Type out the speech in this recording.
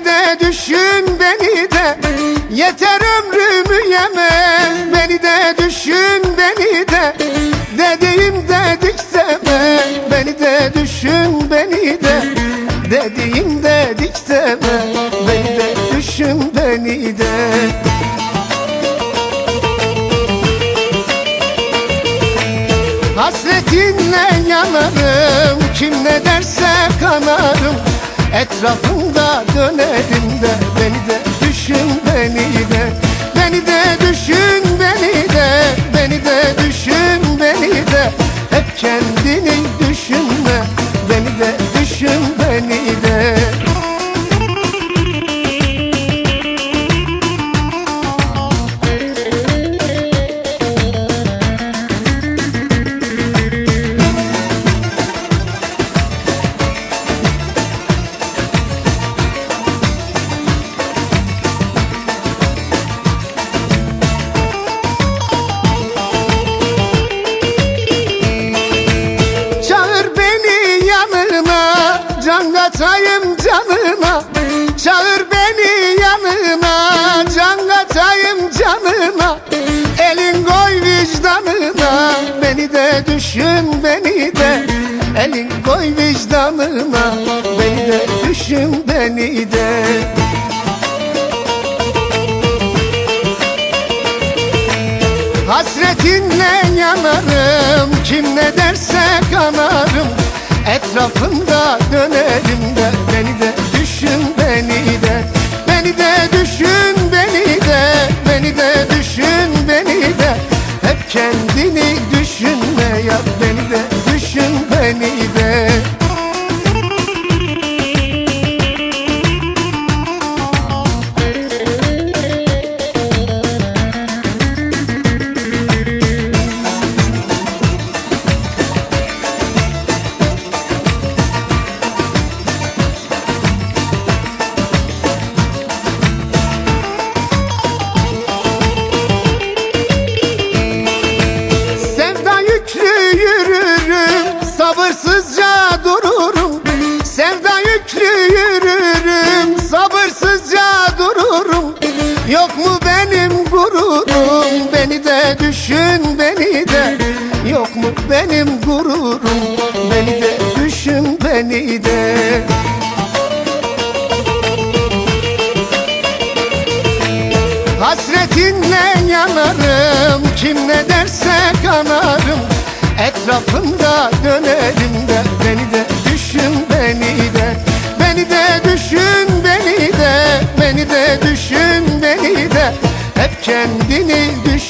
beni de düşün beni de. Yeter ömrümü yeme. Beni de düşün beni de. Dediğim dedik deme beni de düşün beni de. Dediğim dedik deme beni de düşün beni de. Hasretinle yanarım. Kim ne derse kanarım. Etrafında dönerim de Beni de düşün beni de. Beni de düşün beni de Beni de düşün beni de. Hep kendini katayım canına Çağır beni yanına Can katayım canına Elin koy vicdanına. Beni de düşün beni de. Elin koy vicdanına. Beni de düşün beni de. Hasretinle yanarım Kim ne derse kanarım Etrafında dönerim Sabırsızca dururum Sevda yüklü yürürüm. Sabırsızca dururum Yok mu benim gururum? Beni de düşün beni de. Yok mu benim gururum? Beni de düşün beni de. Hasretinle yanarım Kim ne derse kanarım. Etrafında dönerim Hep kendini düşün